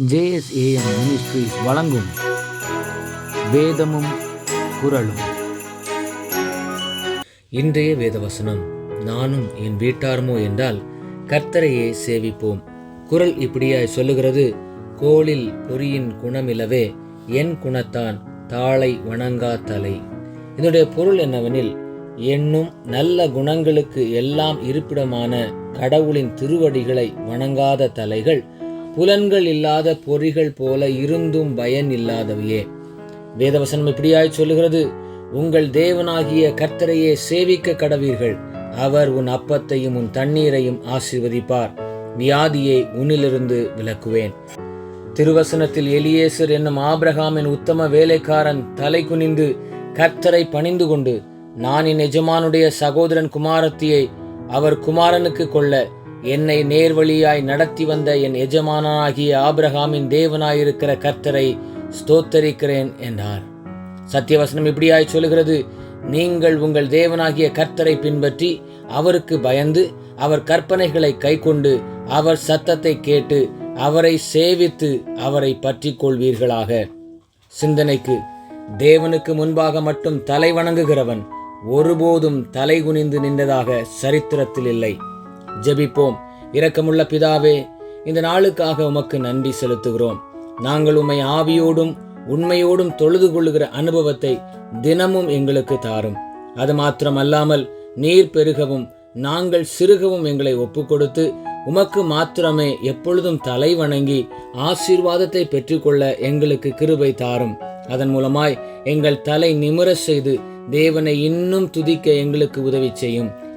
JSAM ministries வழங்கும் வேதமும் குரலும் இன்றைய வேதவசனம் நானும் என் வீட்டாருமோ என்றால் கர்த்தரையே சேவிப்போம். குரல் இப்படியாய் சொல்லுகிறது கோளில் பொறியின் குணமிலவே என் குணத்தான் தாளை வணங்கா தலை. இதனுடைய பொருள் என்னவெனில் என்னும் நல்ல குணங்களுக்கு எல்லாம் இருப்பிடமான கடவுளின் திருவடிகளை வணங்காத தலைகள் புலன்கள் இல்லாத பொறிகள் போல இருந்தும் பயன் இல்லாதவையே. வேதவசனம் இப்படியாய் சொல்லுகிறது உங்கள் தேவனாகிய கர்த்தரையே சேவிக்க கடவீர்கள். அவர் உன் அப்பத்தையும் உன் தண்ணீரையும் ஆசீர்வதிப்பார். வியாதியை உன்னிலிருந்து விலக்குவேன். திருவசனத்தில் எலியேசர் என்னும் ஆபிரகாமின் உத்தம வேலைக்காரன் தலை குனிந்து கர்த்தரை பணிந்து கொண்டு நான் என் எஜமானுடைய சகோதரன் குமாரத்தியை அவர் குமாரனுக்கு கொள்ள என்னை நேர்வழியாய் நடத்தி வந்த என் எஜமானாகிய ஆபிரகாமின் தேவனாயிருக்கிற கர்த்தரை ஸ்தோத்தரிக்கிறேன் என்றார். சத்தியவசனம் இப்படியாய் சொல்லுகிறது. நீங்கள் உங்கள் தேவனாகிய கர்த்தரை பின்பற்றி அவருக்கு பயந்து அவர் கற்பனைகளை கைக்கொண்டு அவர் சத்தத்தை கேட்டு அவரை சேவித்து அவரை பற்றி கொள்வீர்களாக சிந்தனைக்கு தேவனுக்கு முன்பாக மட்டும் தலை வணங்குகிறவன் ஒருபோதும் தலை குனிந்து நின்றதாக சரித்திரத்தில் இல்லை ஜெபிப்போம். இரக்கமுள்ள பிதாவே இந்த நாளுக்காக உமக்கு நன்றி செலுத்துகிறோம். நாங்கள் உம்மை ஆவியோடும் உண்மையோடும் தொழுது கொள்ளுகிற அனுபவத்தை தினமும் எங்களுக்கு தாரும். அது மாத்திரமல்லாமல் நீர் பெருகவும் நாங்கள் சிறுகவும் எங்களை ஒப்புக்கொடுத்து உமக்கு மாத்திரமே எப்பொழுதும் தலை வணங்கி ஆசீர்வாதத்தை பெற்றுக்கொள்ள எங்களுக்கு கிருபை தாரும். அதன் மூலமாய் எங்கள் தலை நிமிர செய்து தேவனை இன்னும் துதிக்க எங்களுக்கு உதவி செய்யும்.